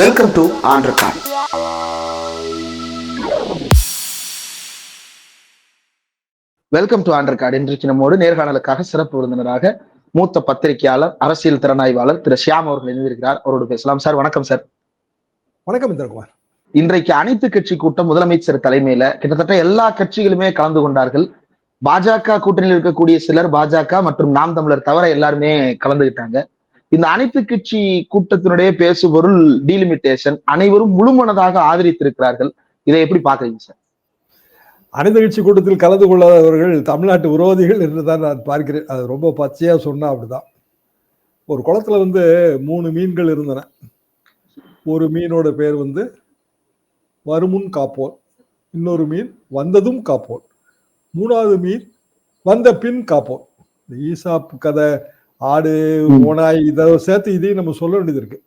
Welcome to Andrew card welcome to under card இன்றைக்கு நம்மோடு நேர்காணலுக்காக சிறப்பு விருந்தினராக மூத்த பத்திரிகையாளர் அரசியல் திறனாய்வாளர் திரு ஷியாம் அவர்கள் இணைந்திருக்கிறார். அவரோடு பேசலாம். சார் வணக்கம் சார். வணக்கம் இந்திரகுமார். இன்றைக்கு அனைத்து கட்சி கூட்டம் முதலமைச்சர் தலைமையில கிட்டத்தட்ட எல்லா கட்சிகளுமே கலந்து கொண்டார்கள். பாஜக கூட்டணியில் இருக்கக்கூடிய சிலர் பாஜக மற்றும் நாம் தமிழர் தவிர எல்லாருமே கலந்துகிட்டாங்க. இந்த அனைத்து கட்சி கூட்டத்தினுடைய பேசுபொருள் டீலிமிட்டேஷன் அனைவரும் முழுமனதாக ஆதரித்திருக்கிறார்கள். இதை எப்படி பாக்குறீங்க சார்? அனைத்து கட்சி கூட்டத்தில் கலந்து கொள்ளாதவர்கள் தமிழ்நாட்டு விரோதிகள் என்று தான் நான் பார்க்கிறேன். அது ரொம்ப பச்சையா சொன்னா அப்படிதான். ஒரு குளத்துல வந்து மூணு மீன்கள் இருந்தன. ஒரு மீனோட பேர் வந்து வருமுன் காப்போல் இன்னொரு மீன் வந்ததும் காப்போன் மூணாவது மீன் வந்த பின் காப்போல். இந்த ஈசாப் கதை ஆடு. ஓனாய் இதை சேர்த்து இதையும் நம்ம சொல்ல வேண்டியது இருக்கு.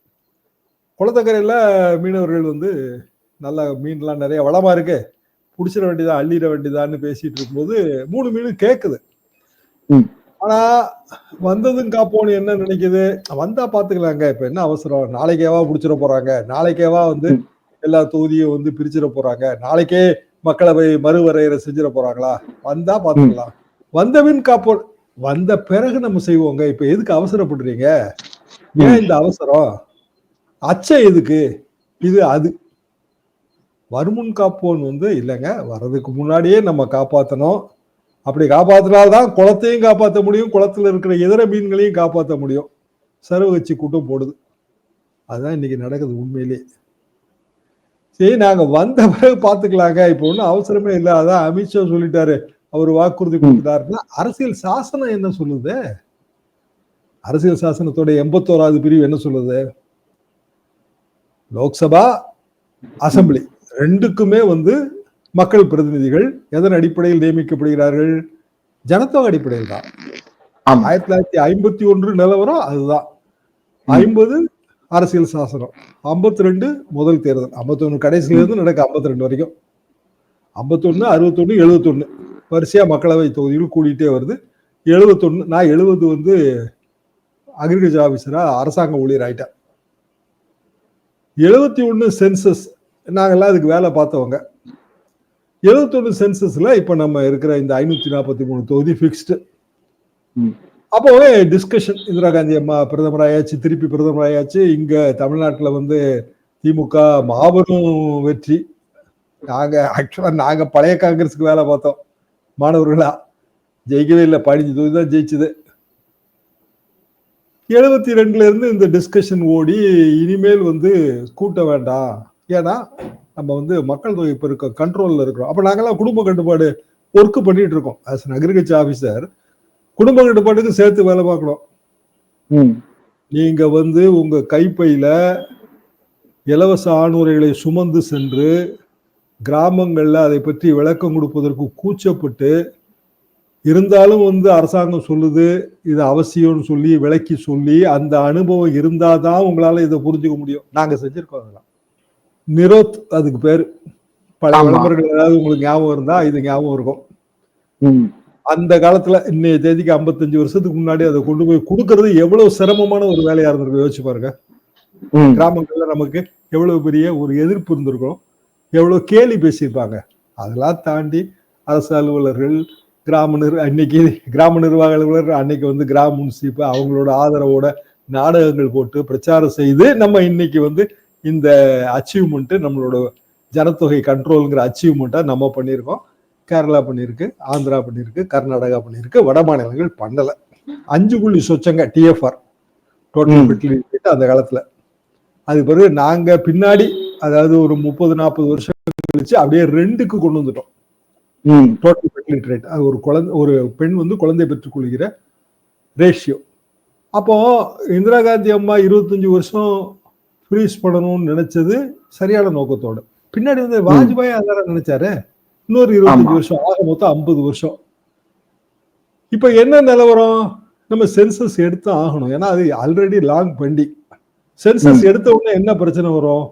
குளத்தக்கரையில் மீனவர்கள் வந்து நல்ல மீன்லாம் நிறைய வளமா இருக்கு. புடிச்சிட வேண்டியதா அள்ளிட வேண்டியதான்னு பேசிட்டு இருக்கும்போது மூணு மீன் கேக்குது. ம். ஆனா வந்ததும் காப்போன்னு என்ன நினைக்குது? வந்தா பாத்துக்கலாங்க. இப்ப என்ன அவசரம்? நாளைக்கேவா புடிச்சிட போறாங்க? நாளைக்கேவா வந்து. எல்லா தொகுதியும் வந்து பிரிச்சிட போறாங்க? நாளைக்கே மக்களவை மறுவரையறை செஞ்சிட போறாங்களா? வந்தா பாத்துக்கலாம். வந்தவின் காப்போன் வந்த பிறகு நம்ம செய்வோங்க. இப்ப எதுக்கு அவசரப்படுறீங்க? ஏன் இந்த அவசரம்? அச்சம் எதுக்கு? இது அது. வருமுன் காப்போன் வந்து இல்லைங்க. வர்றதுக்கு முன்னாடியே நம்ம காப்பாத்தணும். அப்படி காப்பாத்தினால்தான் குளத்தையும் காப்பாற்ற முடியும். குளத்துல இருக்கிற இதர மீன்களையும் காப்பாற்ற முடியும். சர்வ கட்சி கூட்டம் போடுது. அதுதான் இன்னைக்கு நடக்குது உண்மையிலே. சரி நாங்க வந்த பிறகு பாத்துக்கலாங்க இப்ப ஒன்றும் அவசரமே இல்லை. அதான் அமித்ஷா சொல்லிட்டாரு. அவர் வாக்குறுதி கொடுத்துட்டாருன்னா அரசியல் சாசனம் என்ன சொல்லுது? அரசியல் சாசனத்தோட எண்பத்தோராவது பிரிவு என்ன சொல்லுது? லோக்சபா அசெம்பிளி. ரெண்டுக்குமே வந்து மக்கள் பிரதிநிதிகள் எதன் அடிப்படையில் நியமிக்கப்படுகிறார்கள்? ஜனத்தொகை அடிப்படையில் தான். ஆயிரத்தி தொள்ளாயிரத்தி ஐம்பத்தி ஒன்று நிலவரம் அதுதான். ஐம்பது அரசியல் சாசனம். ஐம்பத்தி ரெண்டு முதல் தேர்தல். ஐம்பத்தி ஒண்ணு கடைசியில இருந்து நடக்க ஐம்பத்தி ரெண்டு வரைக்கும். ஐம்பத்தொன்னு அறுபத்தொன்னு எழுபத்தொன்னு. வரிசையா மக்களவை தொகுதிகள் கூடிட்டே வருது. எழுபத்தொன்னு நான் எழுபது வந்து அக்ரிகல்ச்சர் ஆபீசரா அரசாங்க ஊழியர் ஆயிட்டேன். எழுபத்தி ஒண்ணு சென்சஸ் நாங்கெல்லாம் அதுக்கு வேலை பார்த்தவங்க. எழுபத்தொன்னு சென்சஸ்ல இப்ப நம்ம இருக்கிற இந்த ஐநூத்தி நாற்பத்தி மூணு தொகுதி ஃபிக்ஸ்டு ம். அப்போ டிஸ்கஷன் இந்திரா காந்தி அம்மா பிரதமர் ஆயாச்சு திருப்பி பிரதமர் ஆயாச்சு இங்க தமிழ்நாட்டுல வந்து திமுக மாபெரும் வெற்றி. நாங்க ஆக்சுவலா நாங்க பழைய காங்கிரஸுக்கு வேலை பார்த்தோம். மாணவர்களா ஜெயிக்கவே இல்லை பதினஞ்சு தொகுதி தான் ஜெயிச்சது. எழுபத்தி ரெண்டுல இருந்து இந்த டிஸ்கஷன் ஓடி இனிமேல் வந்து கூட்ட வேண்டாம். ஏன்னா நம்ம வந்து மக்கள் தொகை பெருக்க கண்ட்ரோல்ல இருக்கிறோம். அப்ப நாங்கெல்லாம் குடும்ப கட்டுப்பாடு ஒர்க் பண்ணிட்டு இருக்கோம். ஆஸ் அன் அக்ரிகல்ச்சர் ஆபீசர் குடும்ப கட்டுப்பாட்டுக்கு சேர்த்து வேலை பார்க்கணும். ம். நீங்க வந்து உங்க கைப்பையில இலவச ஆணுரைகளை சுமந்து சென்று கிராமங்கள்ல அதை பற்றி விளக்கம் கொடுப்பதற்கு கூச்சப்பட்டு இருந்தாலும் வந்து அரசாங்கம் சொல்லுது இது அவசியம்னு சொல்லி விளக்கி சொல்லி அந்த அனுபவம் இருந்தாதான் உங்களால இதை புரிஞ்சுக்க முடியும். நாங்க செஞ்சிருக்கோம் அதெல்லாம். நிரோத் அதுக்கு பேரு. ஆமா. விளம்பரங்கள் ஏதாவது உங்களுக்கு ஞாபகம் இருந்தா இது ஞாபகம் இருக்கும். அந்த காலத்துல இன்னைய தேதிக்கு 55 வருஷத்துக்கு முன்னாடி அதை கொண்டு போய் கொடுக்கறது எவ்வளவு சிரமமான ஒரு வேலையா இருந்திருக்கு யோசிச்சு பாருங்க. கிராமங்கள்ல நமக்கு எவ்வளவு பெரிய ஒரு எதிர்ப்பு இருந்திருக்கும். எவ்வளவு கேலி பேசியிருப்பாங்க. அதெல்லாம் தாண்டி அரசு அலுவலர்கள் கிராம நிர் அன்னைக்கு கிராம நிர்வாக அலுவலர் அன்னைக்கு வந்து கிராம முன்சிப்பு அவங்களோட ஆதரவோட நாடகங்கள் போட்டு பிரச்சாரம் செய்து நம்ம இன்னைக்கு வந்து இந்த அச்சீவ்மெண்ட் நம்மளோட ஜனத்தொகை கண்ட்ரோல்ங்கிற அச்சீவ்மெண்ட்டை நம்ம பண்ணியிருக்கோம். கேரளா பண்ணியிருக்கு ஆந்திரா பண்ணியிருக்கு கர்நாடகா பண்ணியிருக்கு வட மாநிலங்கள் பண்ணல. அஞ்சு புள்ளி சொச்சங்க டிஎஃப்ஆர் டோட்டல். ஃபெர்டிலிட்டி அந்த காலத்துல. அது பிறகு நாங்க பின்னாடி அதாவது ஒரு முப்பது நாற்பது வருஷம் கழிச்சு அப்படியே ரெண்டுக்கு கொண்டு வந்துட்டோம். டோட்டல் ஃபெர்டிலிட்டி ரேட் அது ஒரு குழந்தை ஒரு பெண் வந்து குழந்தை பெற்றுக்கொள்கிற ரேஷியோ அப்போ இந்திரா காந்தி அம்மா இருபத்தஞ்சு வருஷம் ஃப்ரீஸ் பண்ணணும்னு நினைச்சது சரியான நோக்கத்தோட. பின்னாடி வந்து வாஜ்பாய் அதான் நினைச்சாரு? இன்னொரு இருபத்தஞ்சு. வருஷம் ஆக மொத்தம் ஐம்பது வருஷம். இப்ப என்ன நிலவரம்? நம்ம சென்சஸ் எடுத்து ஆகணும். ஏன்னா அது ஆல்ரெடி லாங் பெண்டிங் சென்சஸ் எடுத்த உடனே என்ன பிரச்சனை வரும்?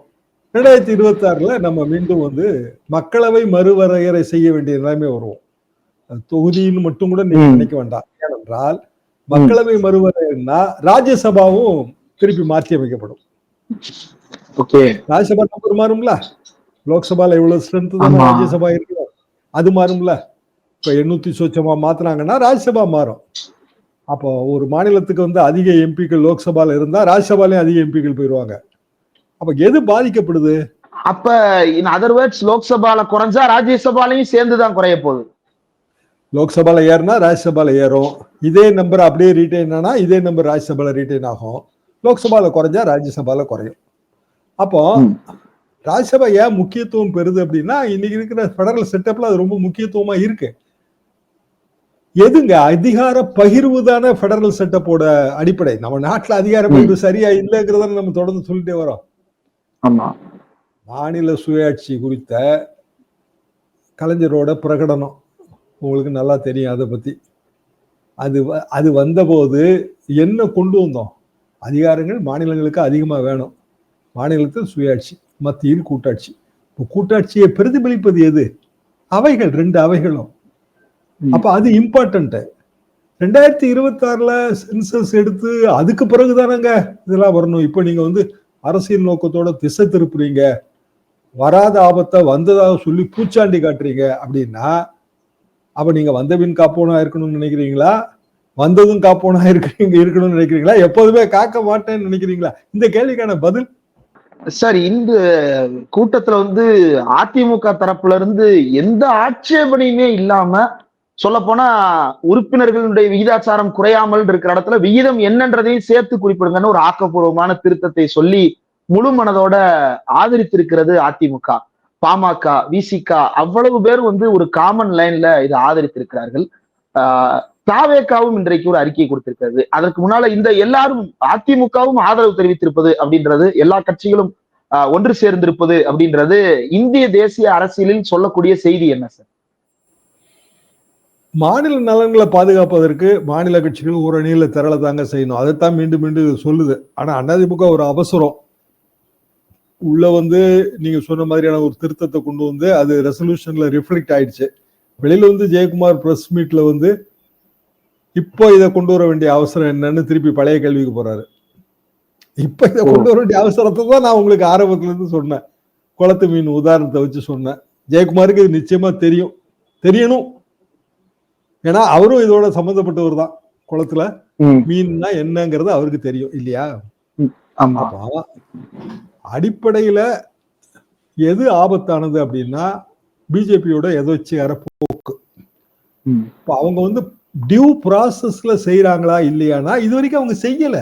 ரெண்டாயிரத்தி இருபத்தி ஆறுல நம்ம மீண்டும் வந்து மக்களவை மறுவரையறை செய்ய வேண்டிய நிலைமை வருவோம். தொகுதின்னு மட்டும் கூட நீங்க. நினைக்க வேண்டாம். ஏனென்றால் மக்களவை மறுவரையறைனா ராஜ்யசபாவும் திருப்பி மாற்றி அமைக்கப்படும். ஓகே. ராஜ்யசபா நம்பர் மாறும்ல? லோக்சபால இவ்வளவு ஸ்ட்ரென்த் தானே. ராஜ்யசபா இருக்கு அது மாறும்ல? இப்ப எண்ணூத்தி சொச்சமா மாத்துனாங்கன்னா ராஜ்யசபா மாறும். அப்போ ஒரு மாநிலத்துக்கு வந்து அதிக எம்பிக்கள் லோக்சபால இருந்தா ராஜ்யசபாலயும் அதிக எம்பிக்கள் போயிருவாங்க. அப்ப எது பாதிக்கப்படுது? அப்ப இன் அதர் வேர்ட்ஸ் லோக்சபால குறைஞ்சா ராஜ்யசபாலையும் சேர்ந்துதான் குறைய போகுது. லோக்சபால ஏறினா ராஜ்யசபால ஏறும். இதே நம்பர் அப்படியே ரீட்டைன் ஆனா இதே நம்பர் ராஜ்யசபால ரீட்டைன் ஆகும். லோக்சபால குறைஞ்சா ராஜ்யசபால குறையும். அப்போ. ராஜ்யசபா ஏன் முக்கியத்துவம் பெறுது அப்படின்னா இன்னைக்கு இருக்கிற ஃபெடரல் செட்டப்ல அது ரொம்ப முக்கியத்துவமா இருக்கு. எதுங்க? அதிகார பகிர்வு தானே ஃபெடரல் செட்டப்போட அடிப்படை. நம்ம நாட்டுல அதிகார பகிர்வு சரியா இல்லைங்கிறத நம்ம தொடர்ந்து சொல்லிட்டே வரோம். ஆமா. மாநில சுயாட்சி குறித்த கலைஞரோட பிரகடனம். உங்களுக்கு நல்லா தெரியும் அதை பத்தி. அது அது வந்தபோது என்ன கொண்டு வந்தோம்? அதிகாரங்கள் மாநிலங்களுக்கு அதிகமா வேணும். மாநிலத்தில் சுயாட்சி மத்தியில் கூட்டாட்சி. இப்போ கூட்டாட்சியை பிரதிபலிப்பது எது? அவைகள் ரெண்டு அவைகளும். அப்ப அது இம்பார்ட்டன்ட் ரெண்டாயிரத்தி இருபத்தி ஆறுல சென்சஸ் எடுத்து அதுக்கு பிறகுதானங்க இதெல்லாம் வரணும். இப்போ நீங்க வந்து அரசியல் நோக்கத்தோட திசை திருப்புறீங்க. வராத ஆபத்தை வந்ததாக சொல்லி பூச்சாண்டி காட்டுறீங்க அப்படின்னா அப்ப நீங்க வந்தபின் காப்போனா இருக்கணும்னு நினைக்கிறீங்களா? வந்ததும் காப்போனா இருக்கிறீங்க இருக்கணும்னு நினைக்கிறீங்களா? எப்போதுமே காக்க மாட்டேன்னு நினைக்கிறீங்களா? இந்த கேள்விக்கான பதில்? சார் இந்த கூட்டத்துல வந்து அதிமுக தரப்புல இருந்து எந்த ஆட்சேபனையுமே இல்லாம சொல்ல போனா உறுப்பினர்களுடைய விகிதாச்சாரம் குறையாமல் இருக்கிற இடத்துல விகிதம் என்னன்றதையும் சேர்த்து குறிப்பிடுங்கன்னு ஒரு ஆக்கப்பூர்வமான திருத்தத்தை சொல்லி முழு மனதோட ஆதரித்திருக்கிறது அதிமுக பாமக விசிக அவ்வளவு பேர் வந்து ஒரு காமன் லைன்ல இதை ஆதரித்திருக்கிறார்கள். ஆஹ் தாவேக்காவும் இன்றைக்கு ஒரு அறிக்கை கொடுத்திருக்கிறது. அதற்கு முன்னால இந்த எல்லாரும் அதிமுகவும் ஆதரவு தெரிவித்திருப்பது அப்படின்றது எல்லா கட்சிகளும் ஆஹ், ஒன்று சேர்ந்திருப்பது அப்படின்றது இந்திய தேசிய அரசியலில் சொல்லக்கூடிய செய்தி என்ன சார்? மாநில நலன்களை பாதுகாப்பதற்கு மாநில கட்சிகள் ஒரு அணியில் திரள தாங்க செய்யணும். அதைத்தான் மீண்டும் மீண்டும் சொல்லுது. ஆனா அதிமுக ஒரு அவசரம். உள்ள வந்து நீங்க சொன்ன மாதிரியான ஒரு திருத்தத்தை கொண்டு வந்து அது ரெசல்யூஷன்ல ரிஃப்ளெக்ட் ஆயிடுச்சு. வெளியில வந்து ஜெயக்குமார் பிரஸ் மீட்ல வந்து இப்போ இதை கொண்டு வர வேண்டிய அவசரம் என்னன்னு திருப்பி பழைய கேள்விக்கு போறாரு. இப்ப இதை கொண்டு வர வேண்டிய அவசரத்தை தான் நான் உங்களுக்கு ஆரம்பத்துல இருந்து சொன்னேன். குளத்து மீன் உதாரணத்தை வச்சு சொன்னேன். ஜெயக்குமாருக்கு இது நிச்சயமா தெரியும். தெரியணும். ஏன்னா அவரும் இதோட சம்மந்தப்பட்டவர் தான் குளத்துல. மீன்னா என்னங்கிறது அவருக்கு தெரியும் இல்லையா? அடிப்படையில எது ஆபத்தானது அப்படின்னா பிஜேபியோட எதோச்சியார போக்கு. இப்போ அவங்க வந்து டியூ ப்ராசஸ்ல செய்யறாங்களா இல்லையானா இது வரைக்கும் அவங்க செய்யல.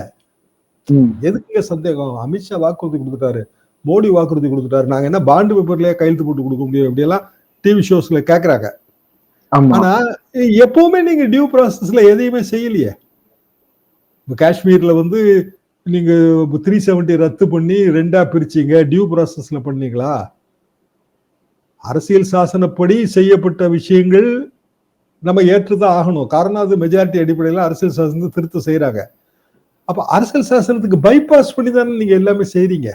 எதுக்குங்க சந்தேகம்? அமித்ஷா வாக்குறுதி கொடுத்துட்டாரு. மோடி வாக்குறுதி கொடுத்துட்டாரு. நாங்க என்ன பாண்டு பேப்பர்லயே கையெழுத்து போட்டு கொடுக்க முடியும் இப்படியெல்லாம் டிவி ஷோஸ்ல கேக்குறாங்க. ஆனா எப்பவுமே நீங்க டியூ ப்ராசஸ்ல எதையுமே செய்யலையே. இப்ப காஷ்மீர்ல வந்து நீங்க த்ரீ செவன்டி ரத்து பண்ணி ரெண்டா பிரிச்சீங்க டியூ ப்ராசஸ்ல பண்ணீங்களா? அரசியல் சாசனப்படி செய்யப்பட்ட விஷயங்கள் நம்ம ஏற்றுதான் ஆகணும். காரணம் அது மெஜாரிட்டி அடிப்படையில் அரசியல் சாசனத்தை திருத்த செய்யறாங்க அப்ப அரசியல் சாசனத்துக்கு பைபாஸ் பண்ணி தானே நீங்க எல்லாமே செய்றீங்க.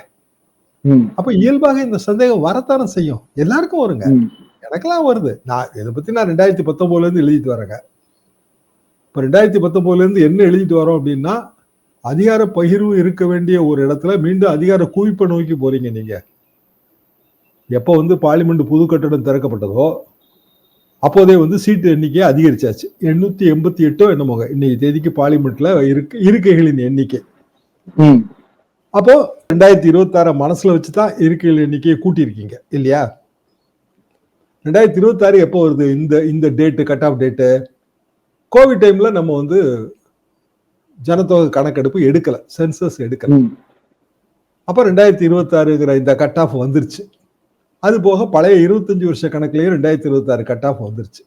அப்ப இயல்பாக இந்த சந்தேகம் வரத்தானே செய்யும்? எல்லாருக்கும் வருங்க. எனக்கெல்லாம் வருது. நான் இதை பத்தி நான் ரெண்டாயிரத்தி பத்தொன்பதுல இருந்து எழுதிட்டு வரேங்க. இப்ப ரெண்டாயிரத்தி பத்தொன்பதுல இருந்து என்ன எழுதிட்டு வரோம் அப்படின்னா அதிகார பகிர்வு இருக்க வேண்டிய ஒரு இடத்துல மீண்டும் அதிகார குவிப்பை நோக்கி போறீங்க நீங்க. எப்போ வந்து பார்லிமெண்ட் புது கட்டடம் திறக்கப்பட்டதோ அப்போதே வந்து சீட்டு எண்ணிக்கை அதிகரிச்சாச்சு. எண்ணூத்தி எண்பத்தி எட்டோ என்னமோங்க இன்னைக்கு தேதிக்கு பார்லிமெண்ட்ல இருக்கு இருக்கைகளின் எண்ணிக்கை. அப்போ ரெண்டாயிரத்தி இருபத்தி ஆறு மனசுல வச்சுதான் இருக்கைகள் எண்ணிக்கையை கூட்டியிருக்கீங்க இல்லையா? ரெண்டாயிரத்தி இருபத்தி ஆறு எப்போ வருது? இந்த இந்த date cut off date COVID டைம்ல நம்ம வந்து ஜனத்தொகை கணக்கெடுப்பு எடுக்கல. சென்சஸ் எடுக்கல. அப்ப ரெண்டாயிரத்தி இருபத்தி ஆறுங்கிற இந்த கட் ஆஃப் வந்துருச்சு. அது போக பழைய இருபத்தஞ்சு வருஷ கணக்குலயும் ரெண்டாயிரத்தி இருபத்தி ஆறு கட் ஆஃப் வந்துருச்சு.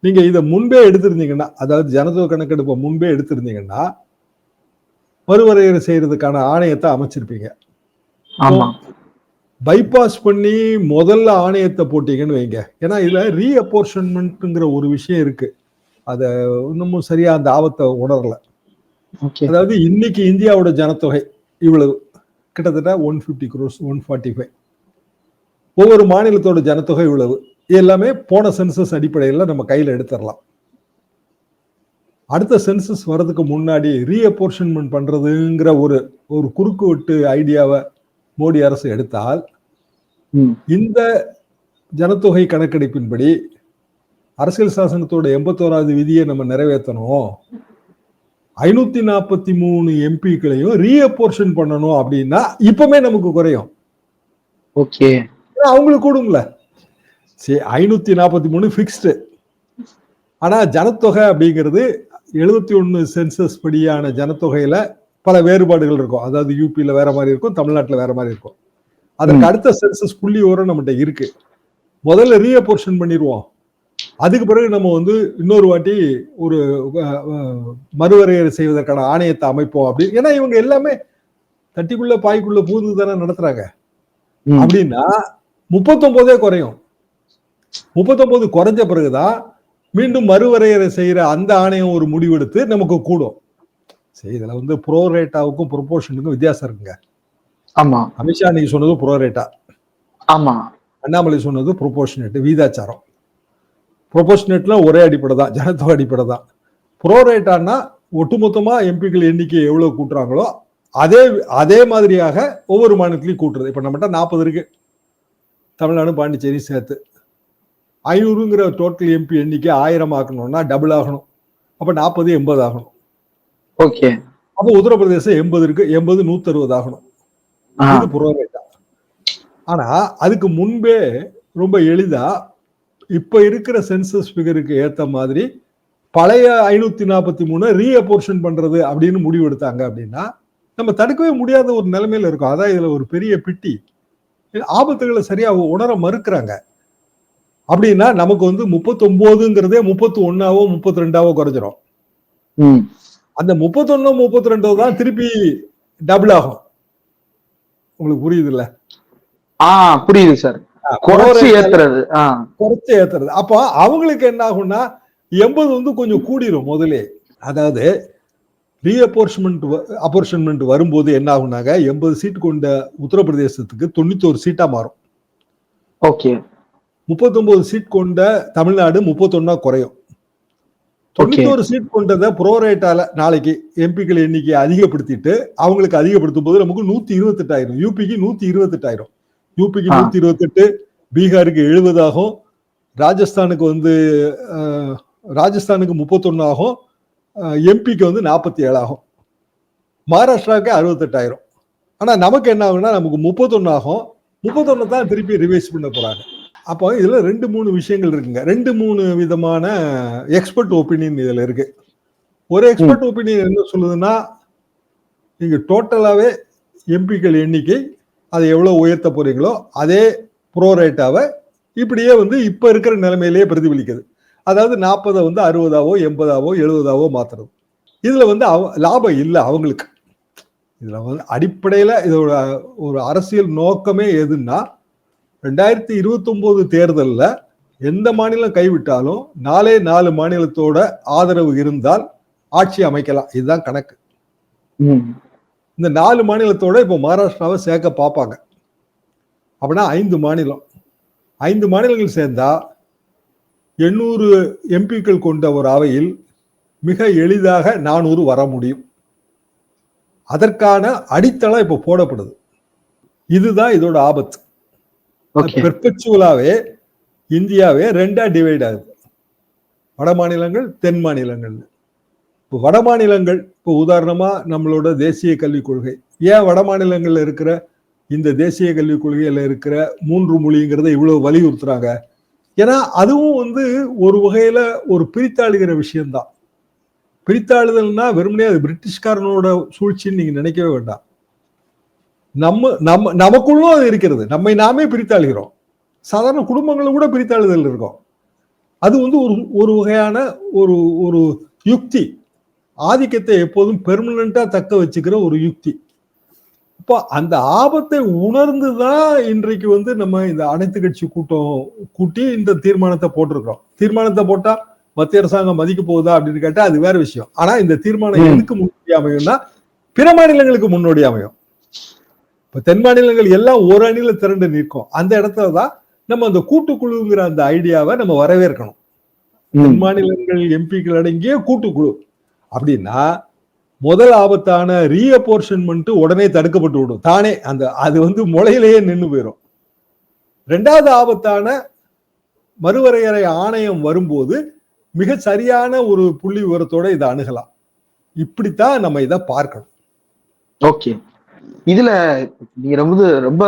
நீங்க இதை முன்பே எடுத்திருந்தீங்கன்னா அதாவது ஜனத்தொகை கணக்கெடுப்பை முன்பே எடுத்திருந்தீங்கன்னா மறுவரையறை செய்யறதுக்கான ஆணையத்தை அமைச்சிருப்பீங்க. ஆமா. பைபாஸ் பண்ணி முதல்ல ஆணையத்தை போட்டீங்கன்னு வைங்க. ஏன்னா இதுல ரீஅப்போர்ஷன்மெண்ட்ங்கிற ஒரு விஷயம் இருக்கு. அத இன்னமும் சரியா அந்த ஆபத்தை உணரல. அதாவது இன்னைக்கு இந்தியாவோட ஜனத்தொகை இவ்வளவு. கிட்டத்தட்ட one fifty crores one forty five ஒவ்வொரு மாநிலத்தோட ஜனத்தொகை இவ்வளவு. எல்லாமே போன சென்சஸ் அடிப்படையில் நம்ம கையில் எடுத்துடலாம். அடுத்த சென்சஸ் வர்றதுக்கு முன்னாடி ரீஅப்போர்ஷன்மெண்ட் பண்றதுங்கிற ஒரு ஒரு குறுக்கு வெட்டு ஐடியாவை மோடி அரசு எடுத்தால் இந்த ஜனத்தொகை கணக்கெடுப்பின்படி அரசியல் சாசனத்தோட எண்பத்தோராவது விதியை நம்ம நிறைவேற்றணும். ஐநூத்தி நாற்பத்தி மூணு எம்பிக்களையும் ரீஅப்போர்ஷன் பண்ணணும் அப்படின்னா இப்பவுமே நமக்கு குறையும். ஓகே. அவங்களுக்கு கூடுங்கள சரி ஐநூத்தி நாற்பத்தி மூணு ஃபிக்ஸ்டு ஆனா ஜனத்தொகை அப்படிங்கிறது எழுபத்தி ஒண்ணு சென்சஸ் படியான ஜனத்தொகையில பல வேறுபாடுகள் இருக்கும். அதாவது யூபியில வேற மாதிரி இருக்கும் தமிழ்நாட்டுல வேற மாதிரி இருக்கும். அதற்கு. அடுத்த சென்சஸ் புள்ளி விவரம் நம்மகிட்ட இருக்கு. முதல்ல ரீஅப்போர்ஷன் பண்ணிடுவோம் அதுக்கு பிறகு நம்ம வந்து இன்னொரு வாட்டி ஒரு மறுவரையறை செய்வதற்கான ஆணையத்தை அமைப்போம் அப்படி. ஏன்னா இவங்க எல்லாமே தட்டிக்குள்ள பாய்க்குள்ள பூந்து தானே நடத்துறாங்க. அப்படின்னா முப்பத்தொன்பதே குறையும். முப்பத்தொன்பது குறைஞ்ச பிறகுதான் மீண்டும் மறுவரையறை செய்யற அந்த ஆணையம் ஒரு முடிவெடுத்து நமக்கு கூடும். சரி இதுல வந்து ப்ரோ ரேட்டாவுக்கும் ப்ரொபோர்ஷனுக்கும் வித்தியாசம் இருக்குங்க. ஆமா. அமித்ஷா நீங்க சொன்னது ப்ரோ ரேட்டா ஆமா. அண்ணாமலை சொன்னது ப்ரொபோர்ஷனேட் வீதாச்சாரம். ப்ரொபோர்ஷனேட்ல ஒரே அடிப்படை தான் ஜனத்தொகை அடிப்படை தான் ப்ரோ ரேட்டான்னா ஒட்டுமொத்தமா எம்பிக்கள் எண்ணிக்கை எவ்வளவு கூட்டுறாங்களோ அதே அதே மாதிரியாக ஒவ்வொரு மாநிலத்திலையும் கூட்டுறது. இப்ப நம்மகிட்ட நாற்பது இருக்கு. தமிழ்நாடு பாண்டிச்சேரி சேர்த்து. ஐநூறுங்கிற டோட்டல் எம்பி எண்ணிக்கை ஆயிரம் ஆக்கணும்னா டபுள் ஆகணும். அப்ப நாற்பது எண்பது ஆகணும். ஓகே. அப்போ உத்தரப்பிரதேசம் எண்பது இருக்கு எண்பது நூத்தி அறுபது ஆகணும். ஆ, இது புரோரேட்டா ஆனா அதுக்கு முன்பே ரொம்ப எளிதா இப்ப இருக்கிற சென்சஸ் ஃபிகருக்கு ஏத்த மாதிரி பழைய ஐநூத்தி நாற்பத்தி மூணு ரீஅப்போர்ஷன் பண்றது அப்படின்னு முடிவு எடுத்தாங்க அப்படின்னா நம்ம தடுக்கவே முடியாத ஒரு நிலைமையில இருக்கும். அதான் இதுல ஒரு பெரிய பிட்டி. ஆபத்துகளை சரியா உணர மறுக்கிறாங்க. அப்படின்னா நமக்கு வந்து முப்பத்தொன்பதுங்கிறதே முப்பத்தி ஒன்னாவோ முப்பத்தி ரெண்டாவோ குறைஞ்சிரும். அந்த முப்பத்தொன்னு முப்பத்தி ரெண்டோ தான் திருப்பி டபுள் ஆகும். உங்களுக்கு புரியுது இல்ல ஆ புரியுது சார். குறைச்சு ஏத்துறது. குறைச்சு ஏத்துறது. அப்போ அவங்களுக்கு என்ன ஆகும்னா எண்பது வந்து கொஞ்சம் கூடிரும் முதலே. அதாவது ரீஅப்போர்ஷன்மெண்ட் அப்போர்ஷன்மெண்ட் வரும்போது என்ன ஆகும்னாங்க எண்பது சீட் கொண்ட உத்தரப்பிரதேசத்துக்கு தொண்ணூத்தோரு சீட்டா மாறும். ஓகே. முப்பத்தொன்பது சீட் கொண்ட தமிழ்நாடு முப்பத்தொன்னா குறையும். தொண்ணூத்தோரு சீட் கொண்டதை ப்ரோரேட்டால நாளைக்கு எம்பிக்கள் எண்ணிக்கையை அதிகப்படுத்திட்டு அவங்களுக்கு அதிகப்படுத்தும் போது நமக்கு நூத்தி இருபத்தெட்டாயிரம் யூபிக்கு நூத்தி இருபத்தெட்டாயிரம் யூபிக்கு. நூத்தி இருபத்தெட்டு பீகாருக்கு எழுபது ஆகும். ராஜஸ்தானுக்கு வந்து ராஜஸ்தானுக்கு முப்பத்தொன்னு ஆகும். எம்பிக்கு வந்து நாற்பத்தி ஏழு ஆகும். மகாராஷ்டிராவுக்கு அறுபத்தெட்டாயிரம் ஆனா நமக்கு என்ன ஆகும்னா நமக்கு முப்பத்தொன்னு ஆகும். முப்பத்தொன்னு தான் திருப்பி ரிவைஸ் பண்ண போறாங்க. அப்போ இதுல ரெண்டு மூணு விஷயங்கள் இருக்குங்க. ரெண்டு மூணு விதமான எக்ஸ்பர்ட் ஒப்பீனியன் இதுல இருக்கு. ஒரு எக்ஸ்பர்ட் ஒப்பீனியன் என்ன சொல்லுதுன்னா நீங்க டோட்டலாவே எம்பிக்கள் எண்ணிக்கை அதை எவ்வளவு உயர்த்த போறீங்களோ அதே ப்ரோ ரேட்டாவை இப்படியே வந்து இப்ப இருக்கிற நிலைமையிலேயே பிரதிபலிக்குது. அதாவது நாற்பதை வந்து அறுபதாவோ எண்பதாவோ எழுபதாவோ மாத்துறது. இதுல வந்து அவ- லாபம் இல்லை அவங்களுக்கு. இதுல வந்து அடிப்படையில இதோட ஒரு அரசியல் நோக்கமே எதுன்னா ரெண்டாயிரத்தி இருபத்தி ஒன்பது தேர்தல்ல எந்த மாநிலம் கைவிட்டாலும் நாலே நாலு மாநிலத்தோட ஆதரவு இருந்தால் ஆட்சி அமைக்கலாம். இதுதான் கணக்கு. இந்த நாலு மாநிலத்தோட இப்போ மகாராஷ்டிராவை சேர்க்க பார்ப்பாங்க. அப்படின்னா ஐந்து மாநிலம். ஐந்து மாநிலங்கள் சேர்ந்தா எண்ணூறு எம்பிக்கள் கொண்ட ஒரு அவையில் மிக எளிதாக நானூறு வர முடியும். அதற்கான அடித்தளம் இப்போ போடப்படுது. இதுதான் இதோட ஆபத்து. பெர்பெச்சுவலாவே இந்தியாவே ரெண்டா டிவைட் ஆகுது. வட மாநிலங்கள் தென் மாநிலங்கள். இப்போ வட மாநிலங்கள் இப்போ உதாரணமா நம்மளோட தேசிய கல்விக் கொள்கை. ஏன் வட மாநிலங்கள்ல இருக்கிற இந்த தேசிய கல்விக் கொள்கையில இருக்கிற மூன்று மொழிங்கிறத இவ்வளவு வலியுறுத்துறாங்க? ஏன்னா அதுவும் வந்து ஒரு வகையில ஒரு பிரித்தாளுகிற விஷயம்தான். பிரித்தாளுதல்னா வெறுமனே அது பிரிட்டிஷ்காரனோட சூழ்ச்சின்னு நீங்க நினைக்கவே வேண்டாம். நம்ம நம்ம நமக்குள்ளும் அது இருக்கிறது. நம்மை நாமே பிரித்தாளுகிறோம் சாதாரண குடும்பங்களும் கூட பிரித்தாளுதல் இருக்கும். அது வந்து ஒரு ஒரு வகையான ஒரு ஒரு யுக்தி. ஆதிக்கத்தை எப்போதும் பெர்மனண்டா தக்க வச்சுக்கிற ஒரு யுக்தி. இப்போ அந்த ஆபத்தை உணர்ந்து தான் இன்றைக்கு வந்து நம்ம இந்த அனைத்து கட்சி கூட்டம் கூட்டி இந்த தீர்மானத்தை போட்டிருக்கிறோம். தீர்மானத்தை போட்டா மத்திய அரசாங்கம் மதிக்க போகுதா அப்படின்னு கேட்டா அது வேற விஷயம். ஆனா இந்த தீர்மானம். எதுக்கு முன்னோடி அமையும்னா பிற மாநிலங்களுக்கு முன்னோடி அமையும். தென் மாநிலங்கள் எல்லாம் ஒரு அணியில திரண்டு நிற்கும். அந்த இடத்துல தான் நம்ம அந்த கூட்டுக்குழுங்கிற அந்த ஐடியாவை நம்ம வரவேற்கணும். தென் மாநிலங்கள் எம்பிக்கள் அடங்கிய கூட்டுக்குழு. அப்படின்னா முதல் ஆபத்தான ரீஅப்போர்ஷன்மெண்ட் உடனே தடுக்கப்பட்டு விடும். தானே அந்த அது வந்து முளையிலேயே நின்று போயிடும் ரெண்டாவது ஆபத்தான மறுவரையறை ஆணையம் வரும்போது மிக சரியான ஒரு புள்ளி விவரத்தோட இதை அணுகலாம். இப்படித்தான் நம்ம இதை பார்க்கணும். ஓகே. இதுல நீங்க ரொம்ப ரொம்ப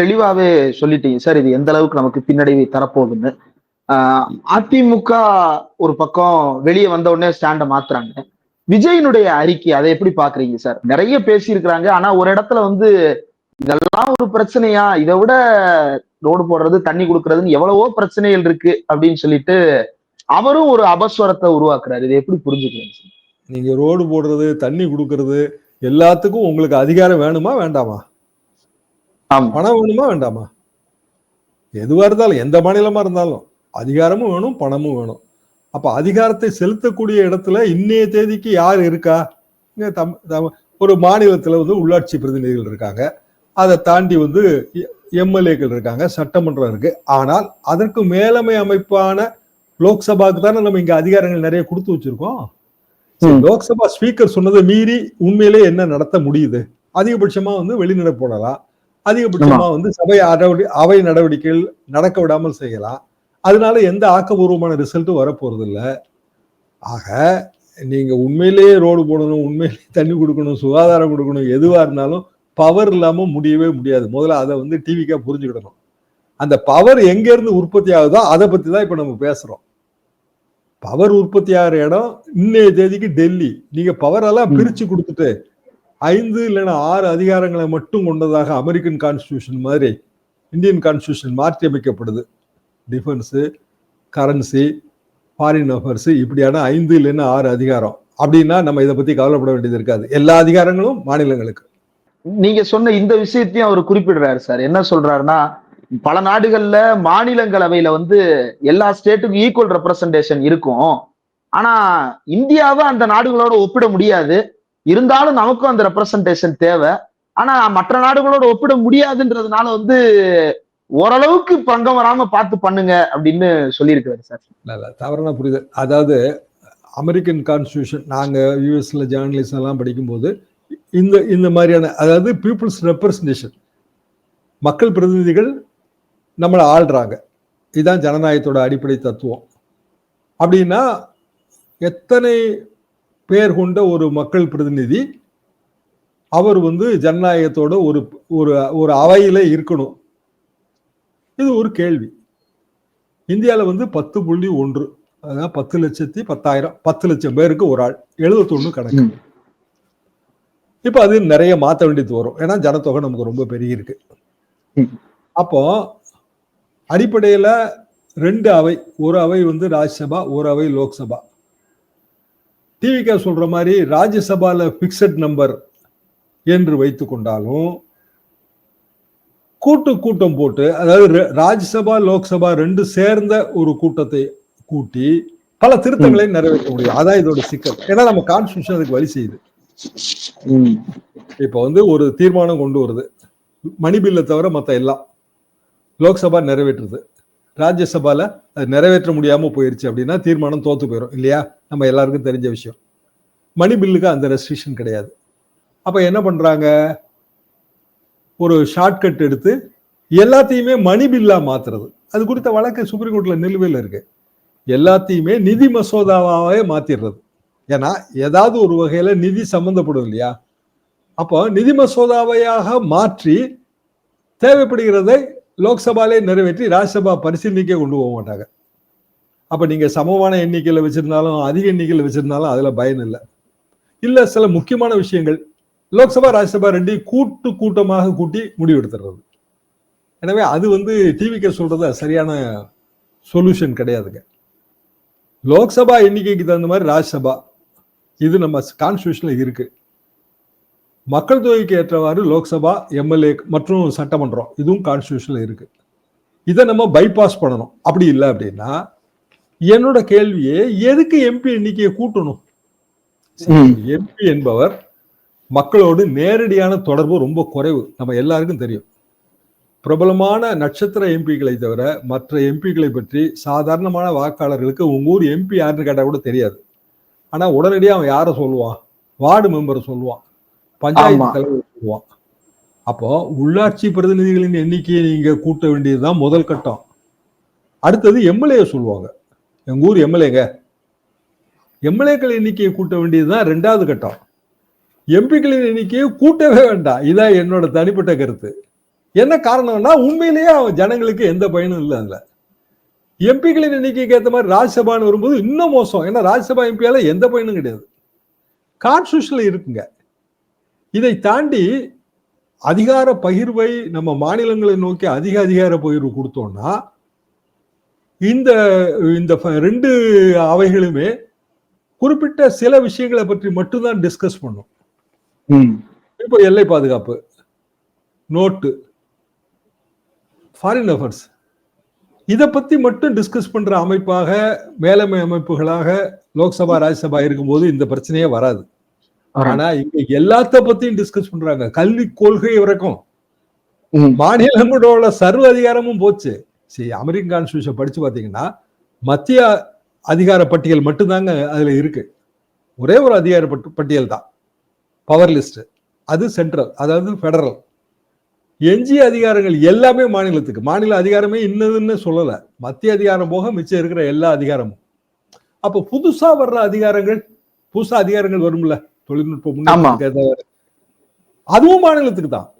தெளிவாவே சொல்லிட்டீங்க. சார் இது எந்த அளவுக்கு நமக்கு பின்னடைவை தரப்போகுதுன்னு. அதிமுக ஒரு பக்கம் வெளியே வந்த உடனே ஸ்டாண்ட மாத்துறாங்க. விஜயனுடைய அறிக்கை அதை எப்படி பாக்குறீங்க சார்? நிறைய பேசியிருக்கிறாங்க. ஆனா ஒரு இடத்துல வந்து இதெல்லாம் ஒரு பிரச்சனையா? இதை விட ரோடு போடுறது தண்ணி கொடுக்கறதுன்னு எவ்வளவோ பிரச்சனைகள் இருக்கு அப்படின்னு சொல்லிட்டு அவரும் ஒரு அபஸ்வரத்தை உருவாக்குறாரு. இதை எப்படி புரிஞ்சுக்கிறீங்க நீங்க ரோடு போடுறது தண்ணி கொடுக்கறது எல்லாத்துக்கும் உங்களுக்கு அதிகாரம் வேணுமா வேண்டாமா? பணம் வேணுமா வேண்டாமா? எதுவா இருந்தாலும் எந்த மாநிலமா இருந்தாலும் அதிகாரமும் வேணும் பணமும் வேணும். அப்ப அதிகாரத்தை செலுத்தக்கூடிய இடத்துல இன்னைய தேதிக்கு யார் இருக்கா? தம் ஒரு மாநிலத்துல வந்து உள்ளாட்சி பிரதிநிதிகள் இருக்காங்க. அதை தாண்டி வந்து எம்எல்ஏக்கள் இருக்காங்க சட்டமன்றம் இருக்கு. ஆனால் அதற்கு மேலமை அமைப்பான லோக்சபாக்கு தானே நம்ம இங்க அதிகாரங்கள் நிறைய கொடுத்து வச்சிருக்கோம். லோக்சபா ஸ்பீக்கர் சொன்னதை மீறி உண்மையிலே என்ன நடத்த முடியுது? அதிகபட்சமா வந்து வெளிநடை போடலாம். அதிகபட்சமா வந்து சபை அவை நடவடிக்கைகள் நடக்க விடாமல் செய்யலாம். அதனால எந்த ஆக்கபூர்வமான ரிசல்ட்டும் வரப்போறது இல்ல ஆக நீங்க உண்மையிலேயே ரோடு போடணும் உண்மையிலேயே தண்ணி கொடுக்கணும் சுகாதாரம் கொடுக்கணும் எதுவா இருந்தாலும் பவர் இல்லாம முடியவே முடியாது. முதல்ல அதை வந்து டிவிக்கா புரிஞ்சுக்கிடணும். அந்த பவர் எங்க இருந்து உற்பத்தி ஆகுதோ அதை பத்தி தான் இப்ப நம்ம பேசுறோம். பவர் உற்பத்தி ஆகிற இடம் இன்னைய தேதிக்கு டெல்லி. நீங்க பவர் எல்லாம் ம். பிரிச்சு கொடுத்துட்டு ஐந்து இல்லைன்னா ஆறு அதிகாரங்களை மட்டும் கொண்டதாக அமெரிக்கன் கான்ஸ்டியூஷன் மாதிரி இந்தியன் கான்ஸ்டியூஷன் மாற்றி அமைக்கப்படுது டிஃபென்ஸு கரன்சி ஃபாரின் அஃபேர்ஸ் இப்படியான ஐந்து இல்லைன்னா ஆறு அதிகாரம். அப்படின்னா நம்ம இதை பத்தி கவலைப்பட வேண்டியது இருக்காது. எல்லா அதிகாரங்களும் மாநிலங்களுக்கு. நீங்க சொன்ன இந்த விஷயத்தையும் அவர் குறிப்பிடுறாரு சார். என்ன சொல்றாருன்னா பல நாடுகள்ல மாநிலங்களவையில வந்து எல்லா ஸ்டேட்டுக்கும் ஈக்குவல் ரெப்ரசன்டேஷன் இருக்கும். ஆனா இந்தியாவை அந்த நாடுகளோட ஒப்பிட முடியாது. இருந்தாலும் நமக்கும் அந்த ரெப்ரசன்டேஷன் தேவை. ஆனா மற்ற நாடுகளோட ஒப்பிட முடியாதுன்றதுனால வந்து ஓரளவுக்கு பங்கம் வராம பார்த்து பண்ணுங்க அப்படின்னு சொல்லியிருக்காரு சார். இல்ல தவறான புரிதல். அதாவது அமெரிக்கன் கான்ஸ்டியூஷன் நாங்க யூஎஸ்ல ஜேர்னலிஸ்ட் எல்லாம் படிக்கும்போது இந்த இந்த மாதிரியான அதாவது பீப்புள்ஸ் ரெப்ரசன்டேஷன் மக்கள் பிரதிநிதிகள் நம்மளை ஆள்றாங்க. இதுதான் ஜனநாயகத்தோட அடிப்படை தத்துவம். அப்படின்னா எத்தனை பேர் கொண்ட ஒரு மக்கள் பிரதிநிதி அவர் வந்து ஜனநாயகத்தோட ஒரு ஒரு ஒரு அவையில இருக்கணும்? இது ஒரு கேள்வி. இந்தியாவில் வந்து பத்து புள்ளி ஒன்று அதாவது பத்து லட்சத்தி பத்தாயிரம் பத்து லட்சம் பேருக்கு ஒரு ஆள் எழுபத்தொன்னு கணக்கு. இப்போ அது நிறைய மாற்ற வேண்டியது வரும். ஏன்னா ஜனத்தொகை நமக்கு ரொம்ப பெருகி இருக்கு. அப்போ அடிப்படையில ரெண்டு அவை. ஒரு அவை வந்து ராஜ்யசபா ஒரு அவை லோக்சபா. டிவிகே சொல்ற மாதிரி ராஜ்யசபால பிக்சட் நம்பர் என்று வைத்துக் கொண்டாலும் கூட்டு கூட்டம் போட்டு அதாவது ராஜ்யசபா லோக்சபா ரெண்டு சேர்ந்த ஒரு கூட்டத்தை கூட்டி பல திருத்தங்களை நிறைவேற்ற முடியும். அதான் இதோட சிக்கல். ஏன்னா நம்ம கான்ஸ்டியூஷன் அதுக்கு வழி செய்யுது. இப்போ வந்து ஒரு தீர்மானம் கொண்டு வருது. மணி பில்லை தவிர மற்ற எல்லாம். லோக்சபா நிறைவேற்றுது. ராஜ்யசபால அது நிறைவேற்ற முடியாம போயிருச்சு அப்படின்னா தீர்மானம் தோத்து போயிடும் இல்லையா? நம்ம எல்லாருக்கும் தெரிஞ்ச விஷயம். மணி பில்லுக்கு அந்த ரெஸ்ட்ரிக்ஷன் கிடையாது. அப்ப என்ன பண்றாங்க? ஒரு ஷார்ட்கட் எடுத்து எல்லாத்தையுமே மணி பில்லா மாத்துறது. அது குறித்த வழக்கு சுப்ரீம் கோர்ட்ல நிலுவையில் இருக்கு. எல்லாத்தையுமே நிதி மசோதாவாகவே மாத்திடுறது ஏன்னா ஏதாவது ஒரு வகையில நிதி சம்மந்தப்படும் இல்லையா? அப்போ நிதி மசோதாவையாக மாற்றி தேவைப்படுகிறதை லோக்சபாலே நிறைவேற்றி ராஜ்யசபா பரிசீலனைக்கே கொண்டு போக மாட்டாங்க. அப்போ நீங்கள் சமமான எண்ணிக்கையில் வச்சுருந்தாலும் அதிக எண்ணிக்கையில் வச்சுருந்தாலும் அதில் பயன் இல்லை. இல்லை சில முக்கியமான விஷயங்கள். லோக்சபா ராஜ்யசபா ரெண்டையும் கூட்டு கூட்டமாக கூட்டி முடிவெடுத்துடுறது. எனவே அது வந்து டிவிக்கு சொல்கிறது சரியான சொல்யூஷன் கிடையாதுங்க. லோக்சபா எண்ணிக்கைக்கு தகுந்த மாதிரி ராஜ்யசபா இது நம்ம கான்ஸ்டியூஷனில் இருக்குது மக்கள் தொகைக்கு ஏற்றவாறு லோக்சபா எம்எல்ஏ மற்றும் சட்டமன்றம் இதுவும் கான்ஸ்டியூஷன்ல இருக்கு. இதை நம்ம பைபாஸ் பண்ணணும். அப்படி இல்லை அப்படின்னா என்னோட கேள்வியே எதுக்கு எம்பி எண்ணிக்கையை கூட்டணும். எம்பி என்பவர் மக்களோடு நேரடியான தொடர்பு ரொம்ப குறைவு. நம்ம எல்லாருக்கும் தெரியும். பிரபலமான நட்சத்திர எம்பிக்களை தவிர மற்ற எம்பிக்களை பற்றி சாதாரணமான வாக்காளர்களுக்கு உங்க ஊர் எம்பி யாருன்னு கேட்டா கூட தெரியாது. ஆனா உடனடியாக அவன் யாரை சொல்லுவான்? வார்டு மெம்பர் சொல்லுவான். பஞ்சாயத்து. தலைவர் அப்போ உள்ளாட்சி பிரதிநிதிகளின் எண்ணிக்கையை நீங்க கூட்ட வேண்டியதுதான் முதல் கட்டம். அடுத்தது எம்எல்ஏ சொல்லுவாங்க. எங்க ஊர் எம்எல்ஏங்க. எம்எல்ஏக்கள் எண்ணிக்கையை கூட்ட வேண்டியதுதான் ரெண்டாவது கட்டம். எம்பிக்களின் எண்ணிக்கையை கூட்டவே வேண்டாம். இதான் என்னோட தனிப்பட்ட கருத்து. என்ன காரணம்னா உண்மையிலேயே அவன் ஜனங்களுக்கு எந்த பயனும் இல்லை அதுல. எம்பிக்களின் எண்ணிக்கைக்கு ஏற்ற மாதிரி ராஜ்யசபான்னு வரும்போது இன்னும் மோசம். ஏன்னா ராஜ்யசபா எம்பியால எந்த பயனும் கிடையாது. கான்ஸ்டியூஷன்ல இருக்குங்க. இதை தாண்டி அதிகார பகிர்வை நம்ம மாநிலங்களை நோக்கி அதிக அதிகார பகிர்வு கொடுத்தோம்னா இந்த இந்த ரெண்டு அவைகளுமே குறிப்பிட்ட சில விஷயங்களை பற்றி மட்டும்தான் டிஸ்கஸ் பண்ணும். ம். இப்போ எல்லை பாதுகாப்பு நோட்டு ஃபாரின் அஃபேர்ஸ் இதை பத்தி மட்டும் டிஸ்கஸ் பண்ற அமைப்பாக மேலமை அமைப்புகளாக லோக்சபா ராஜ்யசபா இருக்கும்போது இந்த பிரச்சனையே வராது. ஆனா இங்க எல்லாத்த பத்தியும் டிஸ்கஸ் பண்றாங்க. கல்வி கொள்கை வரைக்கும். மாநிலங்களோட சர்வ அதிகாரமும் போச்சு. சரி அமெரிக்கன் கான்ஸ்டியூஷன் படிச்சு பாத்தீங்கன்னா மத்திய அதிகார பட்டியல் மட்டும்தாங்க அதுல இருக்கு. ஒரே ஒரு அதிகார பட்டு- பட்டியல் தான். பவர் லிஸ்ட் அது சென்ட்ரல் அதாவது ஃபெடரல் எஞ்சிய அதிகாரங்கள் எல்லாமே மாநிலத்துக்கு. மாநில அதிகாரமே இன்னதுன்னு சொல்லல. மத்திய அதிகாரம் போக மிச்சம் இருக்கிற எல்லா அதிகாரமும். அப்ப புதுசா வர்ற அதிகாரங்கள் புதுசா அதிகாரங்கள் வரும்ல. தொழில்நுட்ப முன்னேற்றத்துக்கு ஏத்த- அதுவும் மாநிலத்துக்கு தான்.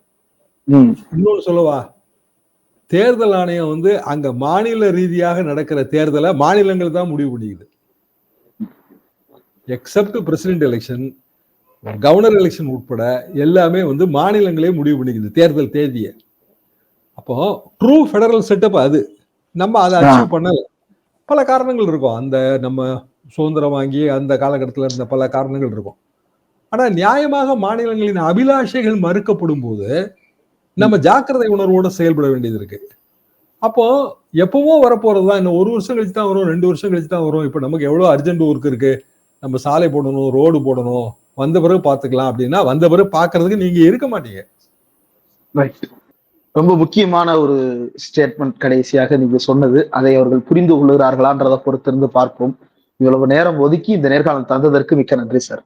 இன்னொன்னு சொல்லவா? தேர்தல் ஆணையம் வந்து அங்க மாநில ரீதியாக நடக்கிற தேர்தலை மாநிலங்கள் தான் முடிவு பண்ணிக்குது. Except president election governor election உட்பட எல்லாமே வந்து மாநிலங்களே முடிவு பண்ணிக்குது தேர்தல் தேதியை. அப்போ ட்ரூ ஃபெடரல் செட்டப் அது. நம்ம அதை அச்சீவ் பண்ணல. பல காரணங்கள் இருக்கும். அந்த நம்ம சுதந்திரம் வாங்கி அந்த காலகட்டத்தில் இருந்த பல காரணங்கள் இருக்கும். ஆனால் நியாயமாக மாநிலங்களின் அபிலாஷைகள் மறுக்கப்படும் போது நம்ம ஜாக்கிரதை உணர்வோட செயல்பட வேண்டியது இருக்கு. அப்போ எப்பவோ வரப்போறது தான் இன்னும் ஒரு வருஷம் கழிச்சு தான் வரும் ரெண்டு வருஷம் கழிச்சு தான் வரும். இப்போ நமக்கு எவ்வளவு அர்ஜென்ட் ஒர்க் இருக்கு? நம்ம சாலை போடணும் ரோடு போடணும் வந்த பிறகு பார்த்துக்கலாம் அப்படின்னா வந்த பிறகு பார்க்கறதுக்கு நீங்க இருக்க மாட்டீங்க. ரைட் ரொம்ப முக்கியமான ஒரு ஸ்டேட்மெண்ட் கடைசியாக நீங்க சொன்னது. அதை அவர்கள் புரிந்து கொள்கிறார்களான்றதை பொறுத்திருந்து பார்ப்போம். இவ்வளவு நேரம் ஒதுக்கி இந்த நேர்காலம் தந்ததற்கு மிக்க நன்றி சார்